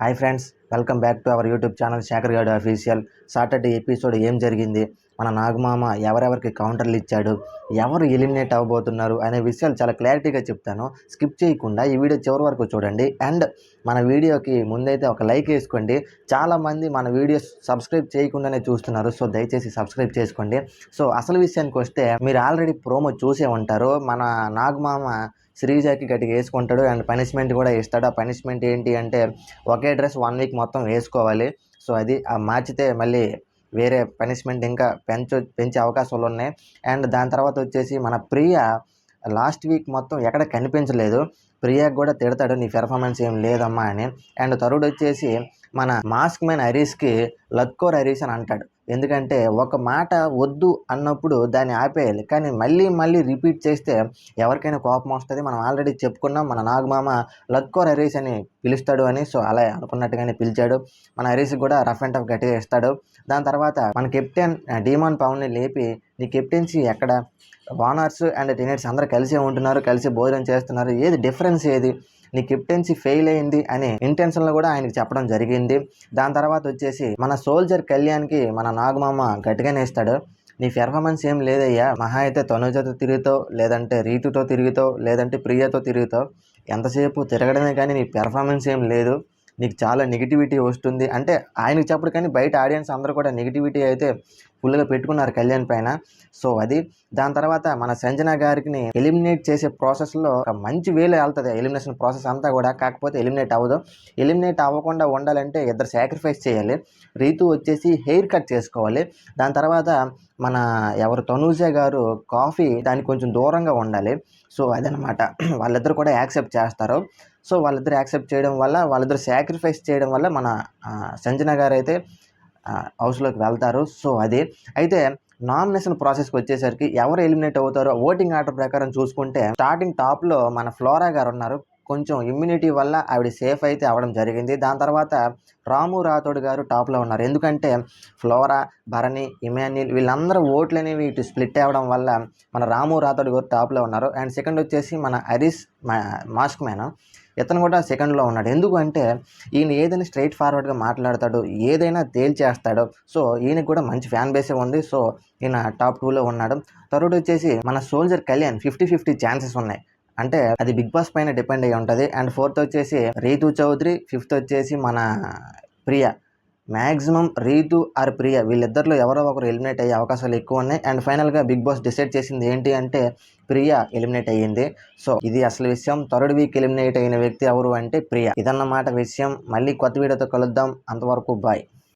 Hi friends welcome back to our YouTube channel Shekhar గాడు official. Saturday episode ఏం జరిగింది? మన నాగమామ ఎవరెవరికి కౌంటర్లు ఇచ్చాడు? ఎవరు ఎలిమినేట్ అవ్వబోతున్నారు అనే విషయాలు చాలా క్లారిటీగా చెప్తాను. స్కిప్ చేయకుండా ఈ వీడియో చివరి వరకు చూడండి. అండ్ మన వీడియోకి ముందైతే ఒక లైక్ వేసుకోండి. చాలామంది మన వీడియోస్ సబ్స్క్రైబ్ చేయకుండానే చూస్తున్నారు. సో దయచేసి సబ్స్క్రైబ్ చేసుకోండి. సో అసలు విషయానికి వస్తే మీరు ఆల్రెడీ ప్రోమో చూసే ఉంటారు. మన నాగమామ శ్రీజాకి గట్టిగా వేసుకుంటాడు. అండ్ పనిష్మెంట్ కూడా ఇస్తాడు. ఆ పనిష్మెంట్ ఏంటి అంటే ఒకే డ్రెస్ వన్ వీక్ మొత్తం వేసుకోవాలి. సో అది ఆ మార్చితే మళ్ళీ వేరే పనిష్మెంట్ ఇంకా పెంచు పెంచే అవకాశాలు ఉన్నాయి. అండ్ దాని తర్వాత వచ్చేసి మన ప్రియ లాస్ట్ వీక్ మొత్తం ఎక్కడ కనిపించలేదు. ప్రియాకి కూడా తిడతాడు నీ పెర్ఫార్మెన్స్ ఏం లేదమ్మా అని. అండ్ తరుడు వచ్చేసి మన మాస్క్ మ్యాన్ హరీష్కి లత్కోర్ హరీష్ అని అంటాడు. ఎందుకంటే ఒక మాట వద్దు అన్నప్పుడు దాన్ని ఆపేయాలి. కానీ మళ్ళీ మళ్ళీ రిపీట్ చేస్తే ఎవరికైనా కోపం వస్తుంది. మనం ఆల్రెడీ చెప్పుకున్నాం మన నాగమామ లత్కోర్ హరీష్ అని పిలుస్తాడు అని. సో అలా అనుకున్నట్టుగానే పిలిచాడు. మన హరీష్ కూడా రఫ్ అండ్ టఫ్ గట్టిగా ఇస్తాడు. దాని తర్వాత మన కెప్టెన్ డీమాన్ పవన్ని లేపి నీ కెప్టెన్సీ ఎక్కడ? వానర్స్ అండ్ టీనేట్స్ అందరూ కలిసే ఉంటున్నారు కలిసి భోజనం చేస్తున్నారు. ఏది డిఫరెన్స్ ఏది? నీ కెప్టెన్సీ ఫెయిల్ అయింది అని ఇంటెన్షన్లో కూడా ఆయనకి చెప్పడం జరిగింది. దాని తర్వాత వచ్చేసి మన సోల్జర్ కళ్యాణ్కి మన నాగమామ గట్టిగానే ఇస్తాడు నీ పెర్ఫార్మెన్స్ ఏం లేదయ్యా. మహా అయితే తనుజతో తిరుగుతావు లేదంటే రీతుతో తిరుగుతావు లేదంటే ప్రియతో తిరుగుతావు. ఎంతసేపు తిరగడమే కానీ నీ పెర్ఫార్మెన్స్ ఏం లేదు. నీకు చాలా నెగిటివిటీ వస్తుంది. అంటే ఆయనకి చెప్పడు కానీ బయట ఆడియన్స్ అందరూ కూడా నెగిటివిటీ అయితే ఫుల్గా పెట్టుకున్నారు కళ్యాణ్ పైన. సో అది దాని తర్వాత మన సంజన గారికి ఎలిమినేట్ చేసే ప్రాసెస్లో ఒక మంచి వేలో వెళ్తుంది ఎలిమినేషన్ ప్రాసెస్ అంతా కూడా. కాకపోతే ఎలిమినేట్ అవ్వదు. ఎలిమినేట్ అవ్వకుండా ఉండాలంటే ఇద్దరు సాక్రిఫైస్ చేయాలి. రీతు వచ్చేసి హెయిర్ కట్ చేసుకోవాలి. దాని తర్వాత మన ఎవరు తనూజ గారు కాఫీ దానికి కొంచెం దూరంగా ఉండాలి. సో అదనమాట. వాళ్ళిద్దరు కూడా యాక్సెప్ట్ చేస్తారు. సో వాళ్ళిద్దరు యాక్సెప్ట్ చేయడం వల్ల వాళ్ళిద్దరు సాక్రిఫైస్ చేయడం వల్ల మన సంజన గారు అయితే హౌస్లోకి వెళ్తారు. సో అది. అయితే నామినేషన్ ప్రాసెస్కి వచ్చేసరికి ఎవరు ఎలిమినేట్ అవుతారో ఓటింగ్ ఆర్డర్ ప్రకారం చూసుకుంటే స్టార్టింగ్ టాప్లో మన ఫ్లోరా గారు ఉన్నారు కొంచెం ఇమ్యూనిటీ వల్ల ఆవిడ సేఫ్ అయితే అవ్వడం జరిగింది. దాని తర్వాత రాము రాథోడ్ గారు టాప్లో ఉన్నారు. ఎందుకంటే ఫ్లోరా భరణి ఇమాన్యుల్ వీళ్ళందరూ ఓట్లు అనేవి ఇటు స్ప్లిట్ అవ్వడం వల్ల మన రాము రాథోడ్ గారు టాప్లో ఉన్నారు. అండ్ సెకండ్ వచ్చేసి మన హరీష్ మాస్క్ మ్యాన్. ఇతను కూడా సెకండ్లో ఉన్నాడు. ఎందుకంటే ఈయన ఏదైనా స్ట్రైట్ ఫార్వర్డ్గా మాట్లాడతాడు ఏదైనా తేల్చేస్తాడు. సో ఈయనకి కూడా మంచి ఫ్యాన్ బేసే ఉంది. సో ఈయన టాప్ టూలో ఉన్నాడు. థర్డ్ వచ్చేసి మన soldier Kalyan fifty fifty chances ఉన్నాయి. అంటే అది బిగ్ బాస్ పైన డిపెండ్ అయ్యి ఉంటుంది. అండ్ ఫోర్త్ వచ్చేసి రీతు చౌదరి ఫిఫ్త్ వచ్చేసి మన ప్రియ. మ్యాక్సిమం రీతు ఆర్ ప్రియ వీళ్ళిద్దరిలో ఎవరో ఒకరు ఎలిమినేట్ అయ్యే అవకాశాలు ఎక్కువ ఉన్నాయి. అండ్ ఫైనల్గా బిగ్ బాస్ డిసైడ్ చేసింది ఏంటి అంటే ప్రియ ఎలిమినేట్ అయ్యింది. సో ఇది అసలు విషయం. థర్డ్ వీక్ ఎలిమినేట్ అయిన వ్యక్తి ఎవరు అంటే ప్రియ. ఇదన్నమాట విషయం. మళ్ళీ కొత్త వీడియోతో కలుద్దాం. అంతవరకు బాయ్.